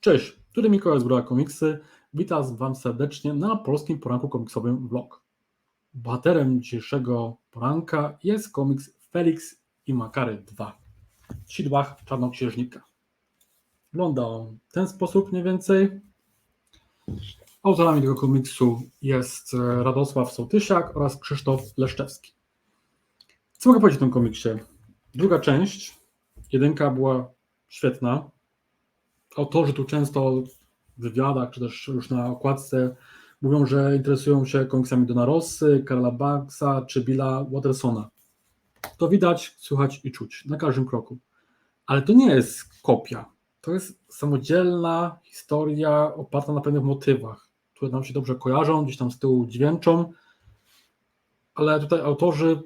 Cześć, który Mikołaj z Góra Komiksy. Witam Wam serdecznie na polskim poranku komiksowym vlog. Bohaterem dzisiejszego poranka jest komiks Felix i Makary 2 w sidłach Czarnoksiężnika. Wygląda on w ten sposób mniej więcej. Autorami tego komiksu jest e, Radosław Sołtysiak oraz Krzysztof Leszczewski. Co mogę powiedzieć o tym komiksie? Druga część, jedynka była świetna. Autorzy tu często w wywiadach, czy też już na okładce mówią, że interesują się komiksami Dona Rossy, Karla Baxa czy Billa Wattersona. To widać, słychać i czuć na każdym kroku. Ale to nie jest kopia. To jest samodzielna historia oparta na pewnych motywach, które nam się dobrze kojarzą, gdzieś tam z tyłu dźwięczą, ale tutaj autorzy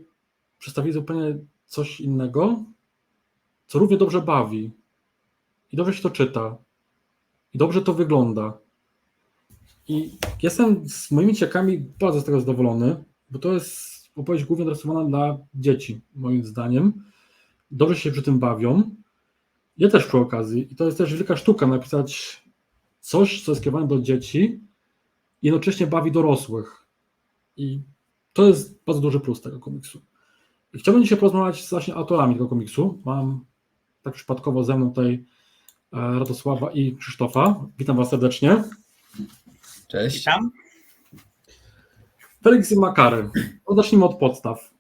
przedstawili zupełnie coś innego, co równie dobrze bawi i dobrze się to czyta i dobrze to wygląda. I jestem z moimi ciekami bardzo z tego zadowolony, bo to jest opowieść głównie adresowana dla dzieci, moim zdaniem. Dobrze się przy tym bawią. Ja też przy okazji. I to jest też wielka sztuka napisać coś, co jest skierowane do dzieci jednocześnie bawi dorosłych. I to jest bardzo duży plus tego komiksu. I chciałbym dzisiaj porozmawiać z właśnie autorami tego komiksu. Mam tak przypadkowo ze mną tutaj Radosława i Krzysztofa. Witam Was serdecznie. Cześć. Witam. Felix i Makary. No, zacznijmy od podstaw.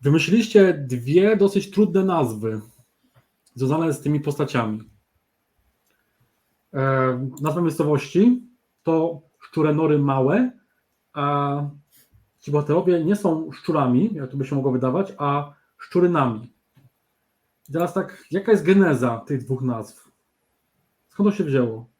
Wymyśliliście dwie dosyć trudne nazwy związane z tymi postaciami. E, nazwa miejscowości to szczure nory małe, a ci bohaterowie nie są szczurami, jak to by się mogło wydawać, a szczurynami. I teraz tak, jaka jest geneza tych dwóch nazw? Skąd to się wzięło?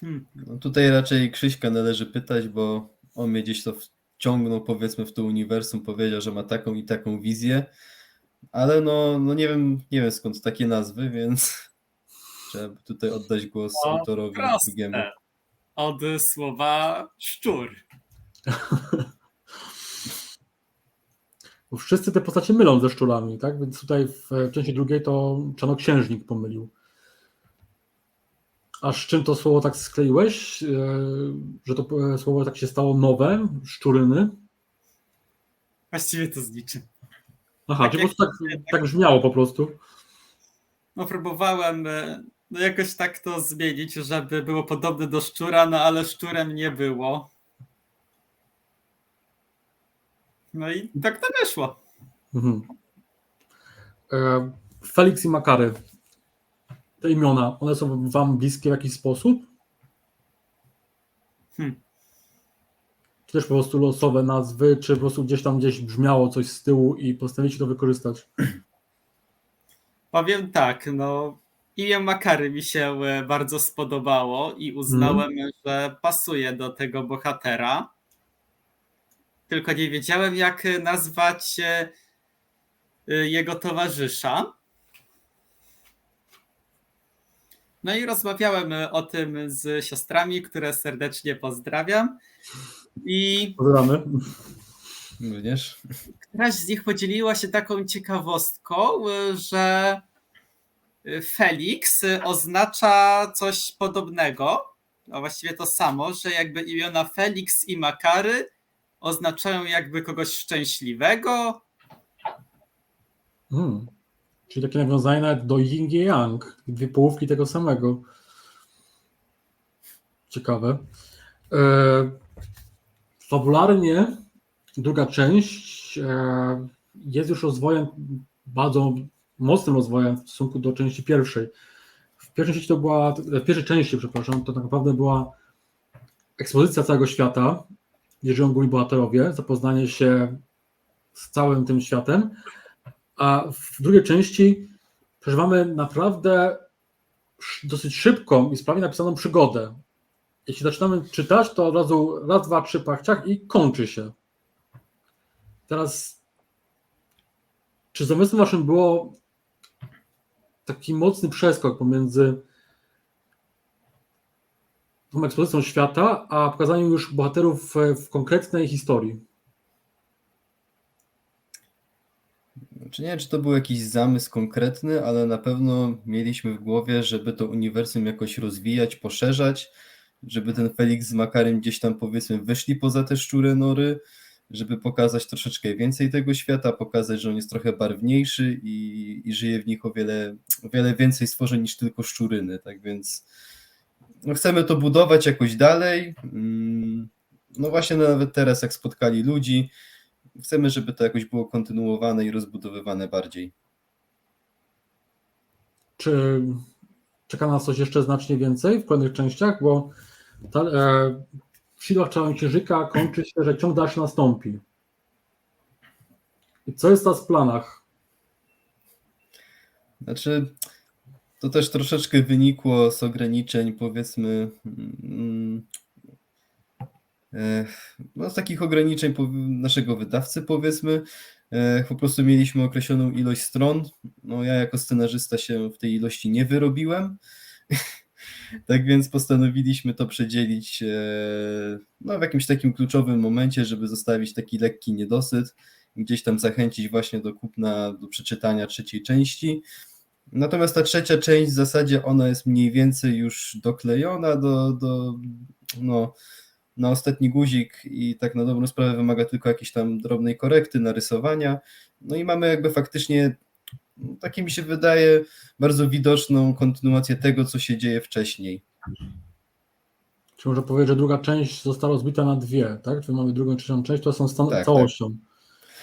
Hmm. No tutaj raczej Krzyśka należy pytać, bo on mnie gdzieś to wciągnął powiedzmy w to uniwersum, powiedział, że ma taką i taką wizję, ale no, no nie wiem, nie wiem skąd takie nazwy, więc trzeba tutaj oddać głos No, autorowi drugiemu. Od słowa szczur. Bo wszyscy te postacie mylą ze szczurami, tak? Więc tutaj w części drugiej to czarnoksiężnik pomylił. A z czym to słowo tak skleiłeś, e, że to e, słowo tak się stało nowe, szczuryny? Właściwie to z niczym. Aha, Tak po prostu tak, tak brzmiało po prostu. No próbowałem e, no jakoś tak to zmienić, żeby było podobne do szczura, no ale szczurem nie było. No i tak to wyszło. Mhm. E, Felix i Makary. Te imiona, one są wam bliskie w jakiś sposób? Hmm. Czy też po prostu losowe nazwy, czy po prostu gdzieś tam gdzieś brzmiało coś z tyłu i postanowicie to wykorzystać? Powiem tak, no imię Makary mi się e, bardzo spodobało i uznałem, że pasuje do tego bohatera. Tylko nie wiedziałem, jak e, nazwać e, e, jego towarzysza. No i rozmawiałem o tym z siostrami, które serdecznie pozdrawiam. I Pozdrawiamy. Również? któraś z nich podzieliła się taką ciekawostką, że Felix oznacza coś podobnego, a właściwie to samo, że jakby imiona Felix i Makary oznaczają jakby kogoś szczęśliwego. Hmm. Czyli takie nawiązanie nawet do Yin i Yang, dwie połówki tego samego. Ciekawe. E, fabularnie druga część e, jest już rozwojem, bardzo mocnym rozwojem w stosunku do części pierwszej. W pierwszej części to była, w pierwszej części, przepraszam, to tak naprawdę była ekspozycja całego świata, główni bohaterowie, zapoznanie się z całym tym światem, a w drugiej części przeżywamy naprawdę dosyć szybką i sprawnie napisaną przygodę. Jeśli zaczynamy czytać, to od razu raz, dwa, trzy pachciach i kończy się. Teraz, czy zamysłem waszym było taki mocny przeskok pomiędzy ekspozycją świata, a pokazaniem już bohaterów w, konkretnej historii? Czy nie wiem, czy to był jakiś zamysł konkretny, ale na pewno mieliśmy w głowie, żeby to uniwersum jakoś rozwijać, poszerzać, żeby ten Felix z Makarem gdzieś tam powiedzmy wyszli poza te szczure nory, żeby pokazać troszeczkę więcej tego świata, pokazać, że on jest trochę barwniejszy i, i żyje w nich o wiele, o wiele więcej stworzeń niż tylko szczuryny. Tak więc no chcemy to budować jakoś dalej. Mm, No właśnie nawet teraz, jak spotkali ludzi, chcemy, żeby to jakoś było kontynuowane i rozbudowywane bardziej. Czy czeka nas coś jeszcze znacznie więcej w kolejnych częściach? Bo ta, e, w Sidłach Czarnoksiężyka kończy się, że ciąg dalszy nastąpi. I co jest teraz w planach? Znaczy, to też troszeczkę wynikło z ograniczeń, powiedzmy, mm, e, no z takich ograniczeń naszego wydawcy, powiedzmy. E, Po prostu mieliśmy określoną ilość stron. No ja jako scenarzysta się w tej ilości nie wyrobiłem. Tak więc postanowiliśmy to przedzielić e, no, w jakimś takim kluczowym momencie, żeby zostawić taki lekki niedosyt, gdzieś tam zachęcić właśnie do kupna, do przeczytania trzeciej części. Natomiast ta trzecia część w zasadzie ona jest mniej więcej już doklejona do, do no, na ostatni guzik i tak na dobrą sprawę wymaga tylko jakiejś tam drobnej korekty, narysowania. No i mamy jakby faktycznie, takie mi się wydaje, bardzo widoczną kontynuację tego, co się dzieje wcześniej. Czy można powiedzieć, że druga część została rozbita na dwie, tak? Czy mamy drugą trzecią część, to są stan- Tak, całością. E,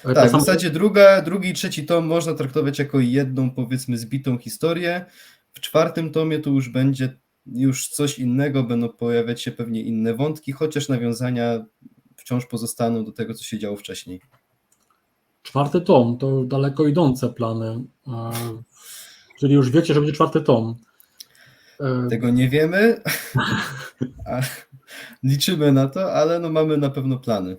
to Tak, w zasadzie druga, drugi i trzeci tom można traktować jako jedną, powiedzmy, zbitą historię. W czwartym tomie to już będzie już coś innego, będą pojawiać się pewnie inne wątki, chociaż nawiązania wciąż pozostaną do tego, co się działo wcześniej. Czwarty tom to daleko idące plany. E, czyli już wiecie, że będzie czwarty tom. E, Tego nie wiemy, liczymy na to, ale no mamy na pewno plany.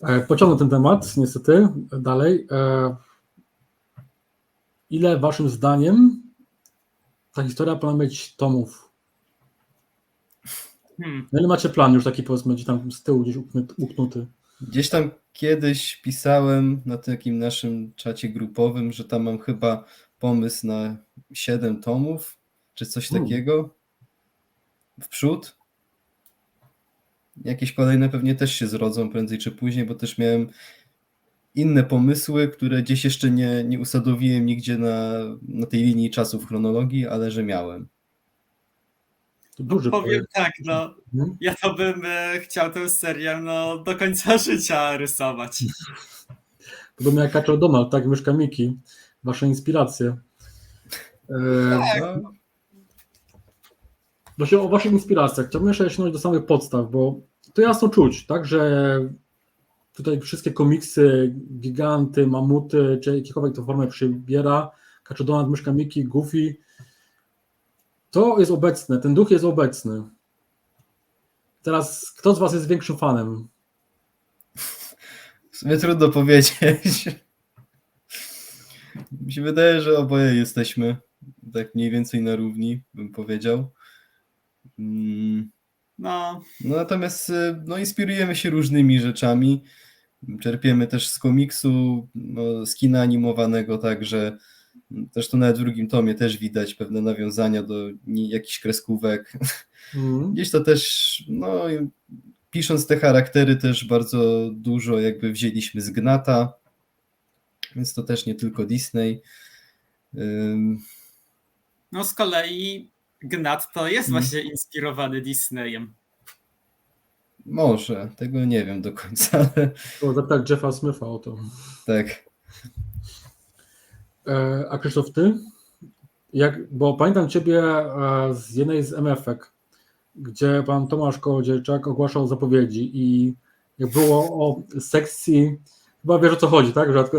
E, Pociągnę ten temat, niestety, dalej. E, Ile waszym zdaniem ta historia powinna mieć tomów? Hmm. Na ile macie plan już taki, powiedzmy, gdzieś tam z tyłu gdzieś uknut- uknuty? Gdzieś tam kiedyś pisałem na takim naszym czacie grupowym, że tam mam chyba pomysł na 7 tomów, czy coś takiego w przód. Jakieś kolejne pewnie też się zrodzą prędzej czy później, bo też miałem inne pomysły, które gdzieś jeszcze nie, nie usadowiłem nigdzie na, na tej linii czasu w chronologii, ale że miałem. To duży Powiem projekt. tak, no. Mhm. Ja to bym e, chciał tę serię no, do końca życia rysować. Podobnie jak Kaczor Donald, tak, Myszka Miki. Wasze inspiracje. E, No, Właśnie o waszych inspiracjach. Chciałbym jeszcze sięgnąć do samych podstaw, bo to jasno czuć, tak, że tutaj wszystkie komiksy, giganty, mamuty, czy jakiekolwiek to formę przybiera, Kaczor Donald, Myszka Miki, Goofy, to jest obecne, ten duch jest obecny. Teraz, kto z was jest większym fanem? w sumie trudno powiedzieć. Mi się wydaje, że oboje jesteśmy tak mniej więcej na równi, bym powiedział. Mm, No, No natomiast y, no, inspirujemy się różnymi rzeczami. Czerpiemy też z komiksu, no, z kina animowanego, także zresztą nawet w drugim tomie też widać pewne nawiązania do nie- jakichś kreskówek. Mhm. Gdzieś to też, no pisząc te charaktery też bardzo dużo jakby wzięliśmy z Gnata, więc to też nie tylko Disney. Ym, no z kolei Gnat to jest Mhm. właśnie inspirowany Disneyem. Może, tego nie wiem do końca, ale To zapytać Jeffa Smitha o to. tak. E, A Krzysztof, ty? Jak, bo pamiętam ciebie e, z jednej z MF-ek, gdzie pan Tomasz Kołodziejczak ogłaszał zapowiedzi i jak było o sekcji, chyba wiesz o co chodzi, tak? Rzadko.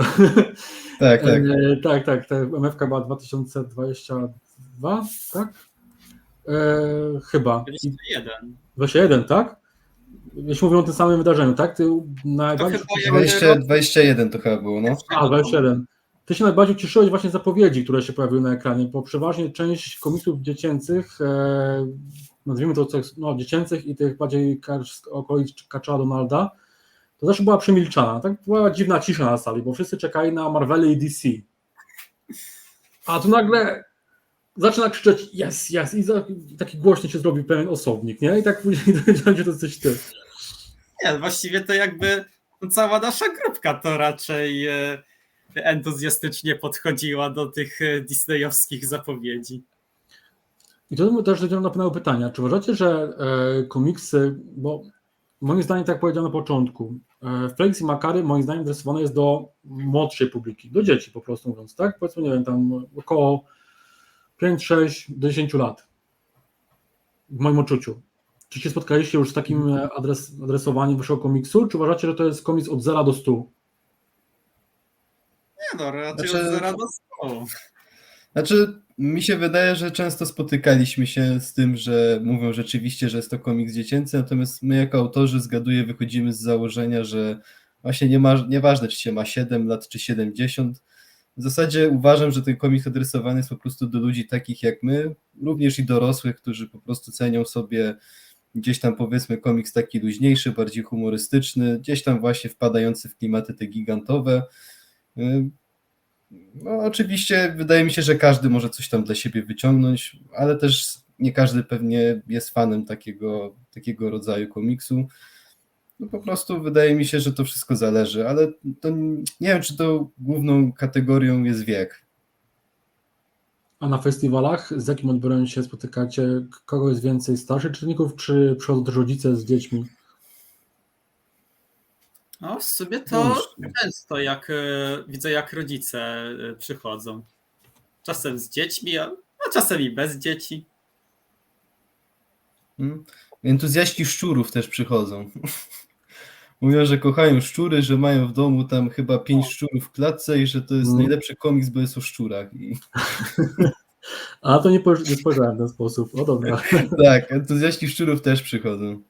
Tak, tak. E, tak, tak. Ta MF-ka była 2022, tak? E, chyba. I 21. 21, tak? Jeśli mówią o tym samym wydarzeniu, tak? Ty najbardziej chyba ucieszyłeś- 20, 21 to chyba było, no. A, 21. Ty się najbardziej cieszyłeś właśnie z zapowiedzi, które się pojawiły na ekranie, bo przeważnie część komiksów dziecięcych, e, nazwijmy to no, dziecięcych i tych bardziej okolic Kaczora Donalda, to zawsze była przemilczana. Tak była dziwna cisza na sali, bo wszyscy czekali na Marvele i DC. A tu nagle zaczyna krzyczeć yes, yes i za, taki głośny się zrobi pewien osobnik, nie? I tak później dowiedziałem, że to jesteś ty. Nie, właściwie to jakby cała nasza grupka to raczej e, entuzjastycznie podchodziła do tych e, disneyowskich zapowiedzi. I to też dojdziemy do pewnego pytania. Czy uważacie, że e, komiksy, bo moim zdaniem, tak jak powiedziałem na początku, e, Felix i Makary moim zdaniem adresowane jest do młodszej publiki, do dzieci po prostu mówiąc, tak? Powiedzmy, nie wiem, tam około 5, 6 do 10 lat. W moim odczuciu. Czy się spotkaliście już z takim e, adres, adresowaniem waszego komiksu? Czy uważacie, że to jest komiks od 0 do 100? Nie no, raczej Znaczy- od zera do stołu. Znaczy, mi się wydaje, że często spotykaliśmy się z tym, że mówią rzeczywiście, że jest to komiks dziecięcy, natomiast my jako autorzy zgaduję, wychodzimy z założenia, że właśnie nie ma, nieważne, czy się ma 7 lat, czy 70. W zasadzie uważam, że ten komiks adresowany jest po prostu do ludzi takich jak my, również i dorosłych, którzy po prostu cenią sobie gdzieś tam powiedzmy komiks taki luźniejszy, bardziej humorystyczny, gdzieś tam właśnie wpadający w klimaty te gigantowe. No, oczywiście wydaje mi się, że każdy może coś tam dla siebie wyciągnąć, ale też nie każdy pewnie jest fanem takiego, takiego rodzaju komiksu. No po prostu wydaje mi się, że to wszystko zależy, ale to nie wiem, czy to główną kategorią jest wiek. A na festiwalach z jakim odbiorem się spotykacie? Kogo jest więcej starszych czytelników, czy przychodzą też rodzice z dziećmi? No w sumie to często jak e, widzę jak rodzice e, przychodzą. Czasem z dziećmi, a a czasem i bez dzieci. Mm. Entuzjaści szczurów też przychodzą. Mówią, że kochają szczury, że mają w domu tam chyba pięć szczurów w klatce i że to jest Mm. najlepszy komiks, bo jest o szczurach. I... A to nie spojrzałem w ten sposób. O dobra. Tak, entuzjaści szczurów też przychodzą.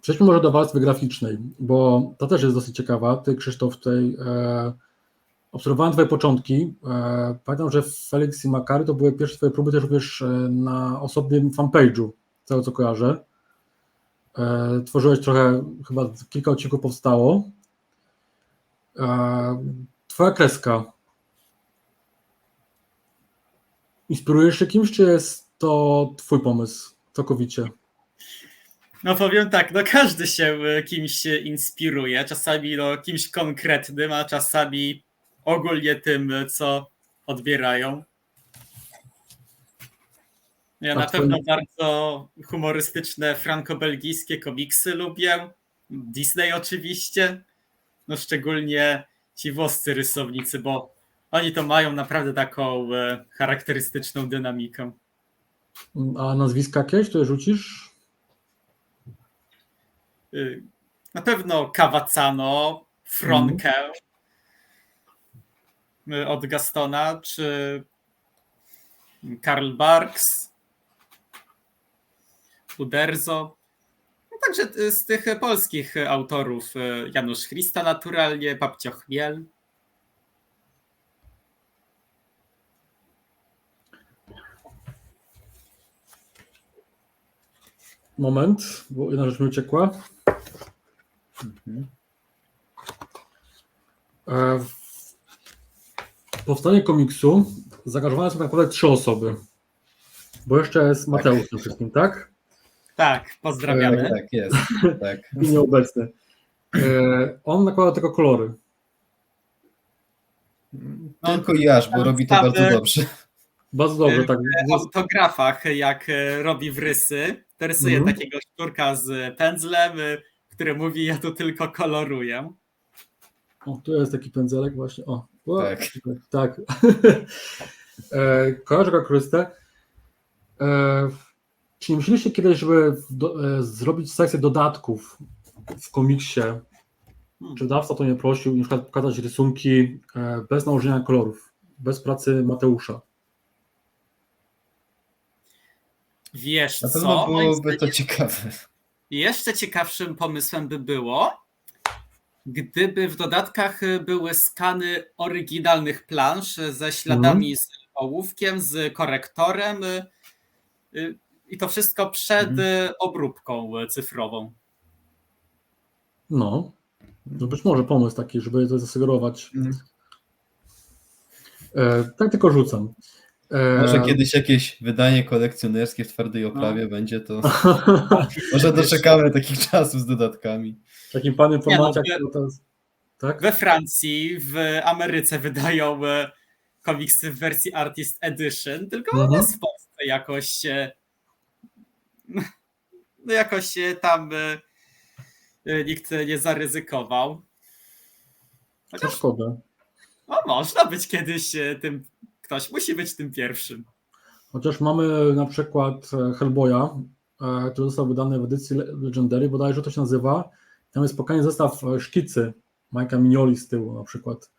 Przejdźmy może do warstwy graficznej, bo ta też jest dosyć ciekawa. Ty, Krzysztof, tutaj e, obserwowałem Twoje początki. E, pamiętam, że Felix i Makary to były pierwsze Twoje próby też również e, na osobnym fanpage'u, z tego co kojarzę. E, tworzyłeś trochę, chyba kilka odcinków powstało. E, twoja kreska. Inspirujesz się kimś, czy jest to Twój pomysł całkowicie? No powiem tak, no każdy się e, kimś inspiruje, czasami no, kimś konkretnym, a czasami ogólnie tym, co odbierają. Ja na pewno bardzo humorystyczne franko-belgijskie komiksy lubię. Disney oczywiście. No szczególnie ci włoscy rysownicy, bo oni to mają naprawdę taką e, charakterystyczną dynamikę. A nazwiska jakieś, które rzucisz? Y, Na pewno Cavacano, Fronkę y, od Gastona, czy Karl Barks, Uderzo. No Także y, z tych polskich autorów y, Janusz Christa naturalnie, Papcio Chmiel. Moment, bo jedna rzecz mi uciekła. E, w powstanie komiksu zaangażowane są tak naprawdę trzy osoby. Bo jeszcze jest Mateusz w tym wszystkim, tak? Tak, pozdrawiamy. Tak, tak, jest. Tak. Nieobecny. E, on nakłada tylko kolory. Tylko i aż, bo robi to bardzo dobrze. Bardzo dobrze, tak. w autografach, jak e, robi wrysy, to rysuje Mhm. takiego szczurka z pędzlem, który mówi, ja tu tylko koloruję. O, tu jest taki pędzelek właśnie. O, o Tak. tak. e, kojarzę go Krystę. E, czy nie myśleliście kiedyś, żeby do, e, zrobić sekcję dodatków w komiksie? Czy wydawca to nie prosił i na przykład pokazać rysunki e, bez nałożenia kolorów, bez pracy Mateusza? Wiesz Na co? pewno Moim byłoby to zdaniem ciekawe. Jeszcze ciekawszym pomysłem by było, gdyby w dodatkach były skany oryginalnych plansz ze śladami z ołówkiem, z korektorem y, y, i to wszystko przed Mhm. y, obróbką cyfrową. No, to być może pomysł taki, żeby to zasugerować. Mhm. E, tak tylko rzucam. E, Może kiedyś jakieś wydanie kolekcjonerskie w twardej oprawie będzie, to może doczekamy takich czasów z dodatkami. w takim no, formacie, to jest. Tak? We Francji, w Ameryce wydają e, komiksy w wersji Artist Edition, tylko Mhm. u nas w Polsce jakoś e, no jakoś tam e, e, nikt nie zaryzykował. To Chociaż szkoda. no, można być kiedyś e, tym, ktoś musi być tym pierwszym. Chociaż mamy na przykład Hellboya, który został wydany w edycji Le- Legendary, bodajże to się nazywa. Tam jest spokojnie zestaw szkicy Majka Mignoli z tyłu na przykład.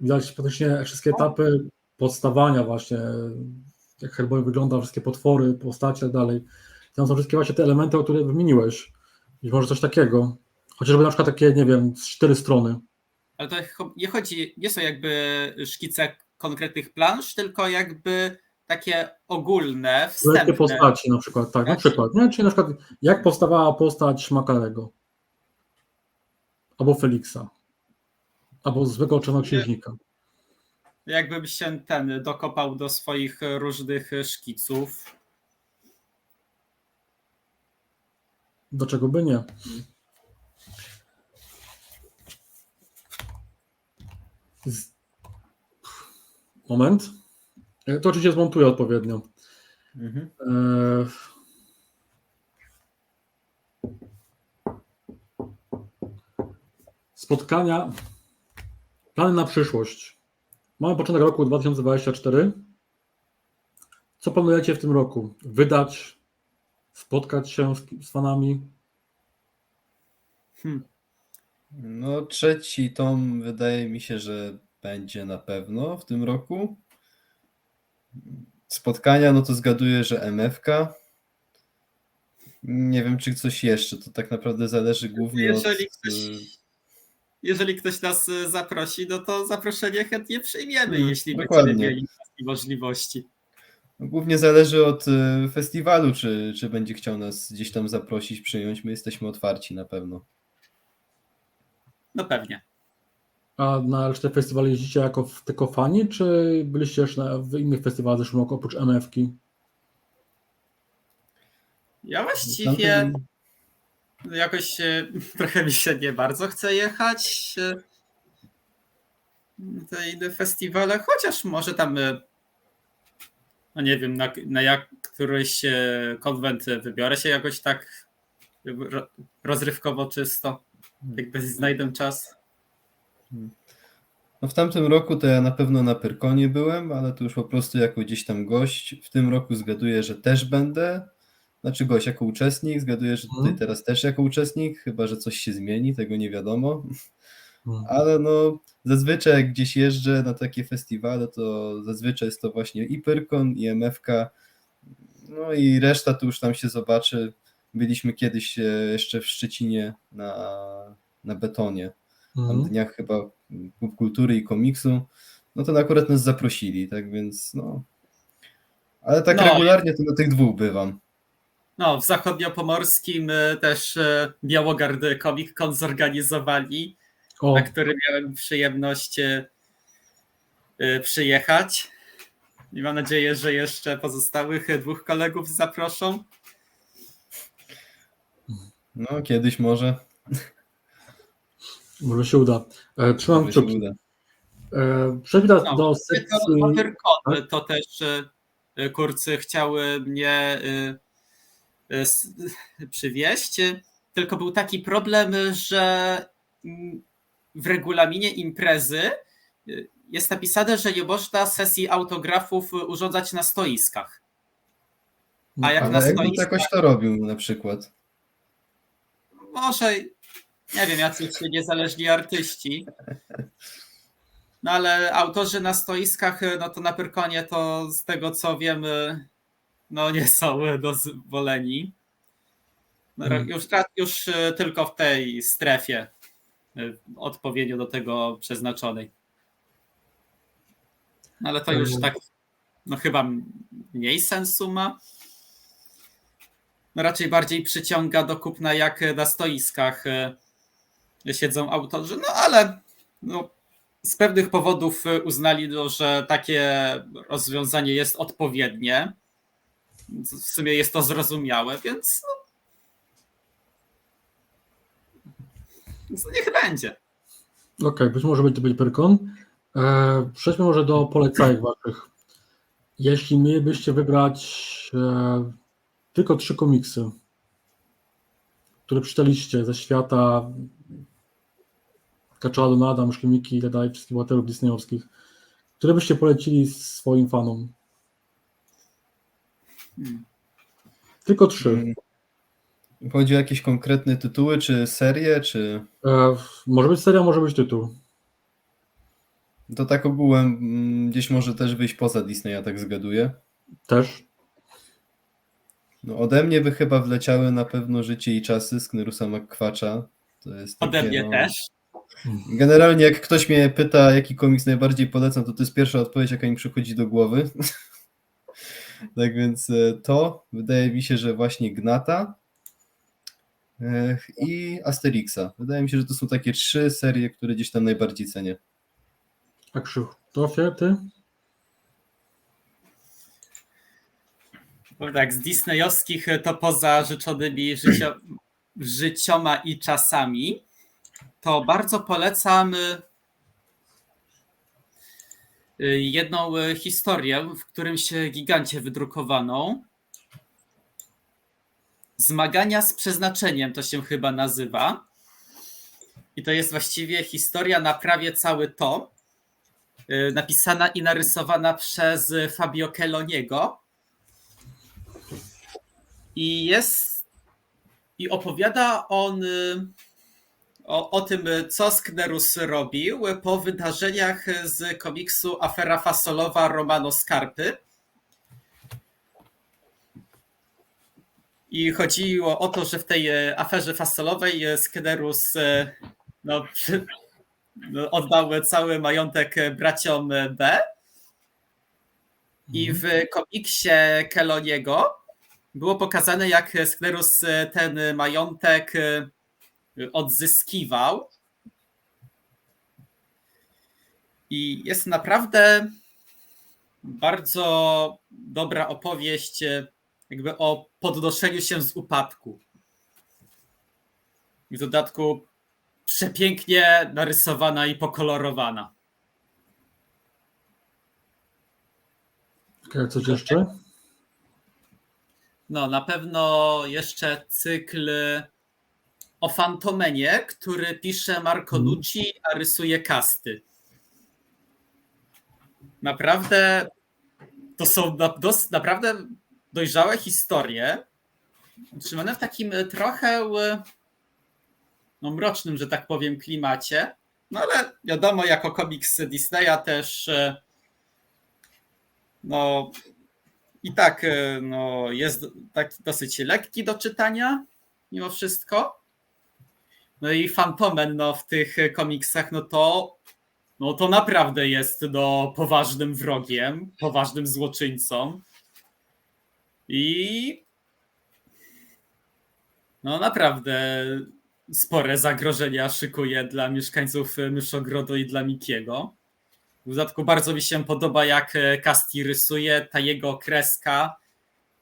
Widać praktycznie wszystkie etapy podstawania właśnie, jak Hellboy wygląda, wszystkie potwory, postacie i tak dalej. Tam są wszystkie właśnie te elementy, o których wymieniłeś. Być może coś takiego. Chociażby na przykład takie, nie wiem, z cztery strony. Ale to nie chodzi, nie są jakby szkice konkretnych plansz, tylko jakby takie ogólne, wstępne. postaci na przykład, tak, na Tak? przykład. Nie? Czyli na przykład jak powstawała postać Makarego. Albo Feliksa. Albo zwykłego czarnoksiężnika. Jakbym się ten dokopał do swoich różnych szkiców. Do czego by nie. Z... Moment. E, To oczywiście zmontuję odpowiednio. Mhm. E, Spotkania, plany na przyszłość. Mamy początek roku 2024. Co planujecie w tym roku? Wydać, spotkać się z, z fanami? Hm. No, trzeci tom wydaje mi się, że będzie na pewno w tym roku. Spotkania, no to zgaduję, że MFK. Nie wiem, czy coś jeszcze. To tak naprawdę zależy głównie Jeżeli od. ktoś, y, jeżeli ktoś nas y, zaprosi, no to zaproszenie chętnie przyjmiemy, Mm, jeśli dokładnie. będziemy mieli możliwości. Głównie zależy od y, festiwalu, czy, czy będzie chciał nas gdzieś tam zaprosić, przyjąć. My jesteśmy otwarci na pewno. No pewnie. A na resztę festiwali jeździcie jako tylko fani, czy byliście jeszcze na, w innych festiwalach w zeszłym roku oprócz MF-ki? Ja właściwie jakoś e, trochę mi się nie bardzo chce jechać e, na te inne festiwale, chociaż może tam e, no nie wiem, na, na jak któryś konwent wybiorę się jakoś tak ro- rozrywkowo czysto, jakby znajdę czas. No w tamtym roku to ja na pewno na Pyrkonie byłem, ale to już po prostu jako gdzieś tam gość. W tym roku zgaduję, że też będę. Znaczy gość jako uczestnik, zgaduję, że tutaj Mhm. teraz też jako uczestnik, chyba że coś się zmieni, tego nie wiadomo. Hmm. Ale no zazwyczaj jak gdzieś jeżdżę na takie festiwale, to zazwyczaj jest to właśnie i Pyrkon, i MFK. No i reszta to już tam się zobaczy. Byliśmy kiedyś e, jeszcze w Szczecinie na, na betonie tam Mhm. dniach chyba kultury i komiksu, no to akurat nas zaprosili, tak więc no. Ale tak No, regularnie to na tych dwóch bywam. No, w zachodniopomorskim e, też e, Białogard Comic Con zorganizowali. O, na który miałem przyjemność e, przyjechać. I mam nadzieję, że jeszcze pozostałych dwóch kolegów zaproszą. No, kiedyś może. może się uda. E, trzymam może kciuki. E, Przejdźmy No, do To, sekcji... Watercon, to też e, kurcy chciały mnie przywieźć. Tylko był taki problem, że mm, w regulaminie imprezy e, jest napisane, że nie można sesji autografów urządzać na stoiskach. A jak na Ale jakbym stoiskach jakoś to robił na przykład. może, nie wiem, jacyś niezależni artyści. No ale autorzy na stoiskach, no to na Pyrkonie to z tego co wiem, no nie są dozwoleni. No, Mhm. już, już tylko w tej strefie y, odpowiednio do tego przeznaczonej. No ale to już Mhm. tak, no chyba mniej sensu ma. No raczej bardziej przyciąga do kupna jak na stoiskach. y, siedzą autorzy, no ale no, z pewnych powodów y, uznali, no, że takie rozwiązanie jest odpowiednie. W sumie jest to zrozumiałe, więc no, więc niech będzie. Okej, być może będzie to być Pyrkon. E, przejdźmy może do polecajek waszych. Jeśli mielibyście wybrać e, tylko trzy komiksy, które przeczytaliście ze świata Kaczała Donada, Myszki i tak dalej, wszystkich bohaterów disneyowskich, które byście polecili swoim fanom? Hmm. Tylko trzy. Chodzi o jakieś konkretne tytuły, czy serie, czy... E, może być seria, może być tytuł. To tak ogółem mm, gdzieś może też wyjść poza Disney, ja tak zgaduję. Też. No ode mnie by chyba wleciały na pewno Życie i czasy z Knerusa McQuacza. To jest Ode takie, mnie no... też. Generalnie jak ktoś mnie pyta, jaki komiks najbardziej polecam, to to jest pierwsza odpowiedź, jaka mi przychodzi do głowy. tak więc e, to wydaje mi się, że właśnie Gnata i Asterixa. Wydaje mi się, że to są takie trzy serie, które gdzieś tam najbardziej cenię. A Krzychu, Tofie, ty? Bo tak, z disneyowskich y, to poza życzonymi życio, życioma i czasami, to bardzo polecam y, y, jedną historię, w którym się gigancie wydrukowaną. Zmagania z przeznaczeniem to się chyba nazywa. I to jest właściwie historia na prawie cały tom, y, napisana i narysowana przez Fabio Kelloniego. I jest. I opowiada on y, o, o tym, co Sknerus robił po wydarzeniach z komiksu Afera Fasolowa Romano Scarpy. I chodziło o to, że w tej e, aferze fasolowej e, Sknerus e, no, no, oddał cały majątek braciom B. I w komiksie Keloniego było pokazane, jak Sklerus ten majątek odzyskiwał. I jest naprawdę bardzo dobra opowieść jakby o podnoszeniu się z upadku. I w dodatku przepięknie narysowana i pokolorowana. Okej, coś jeszcze? No, na pewno jeszcze cykl o Fantomenie, który pisze Marco Nucci, a rysuje kasty. Naprawdę to są na, dos, naprawdę dojrzałe historie, utrzymane w takim trochę e, no, mrocznym, że tak powiem, klimacie. No ale wiadomo, jako komiks Disneya też e, no i tak e, no, jest taki dosyć lekki do czytania mimo wszystko. No i Fantomen no, w tych komiksach, no to no to naprawdę jest no, poważnym wrogiem, poważnym złoczyńcą. I no naprawdę spore zagrożenia szykuje dla mieszkańców Myszogrodu i dla Mikiego. W dodatku bardzo mi się podoba, jak Casti rysuje, ta jego kreska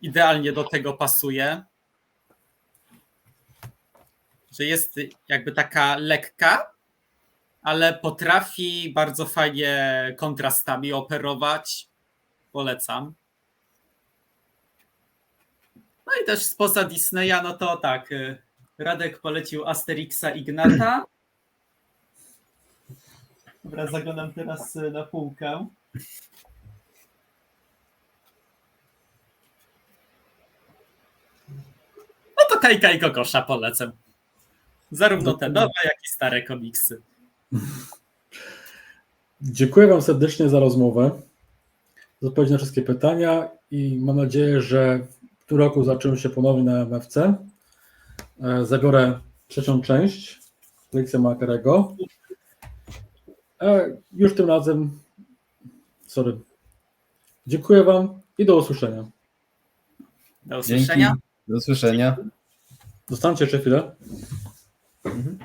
idealnie do tego pasuje. Że jest jakby taka lekka, ale potrafi bardzo fajnie kontrastami operować. Polecam. No i też spoza Disneya, no to tak, Radek polecił Asterixa Ignata. Dobra, zaglądam teraz na półkę. No to Kajka i Kokosza polecam. Zarówno te nowe, jak i stare komiksy. Dziękuję Wam serdecznie za rozmowę, za odpowiedź na wszystkie pytania i mam nadzieję, że w tym roku zaczniemy się ponownie na MFC. E, Zabiorę trzecią część Felixa Makarego. E, Już tym razem, sorry. Dziękuję Wam i do usłyszenia. Do Dzięki. usłyszenia. Do usłyszenia. Zostańcie jeszcze chwilę. Mhm.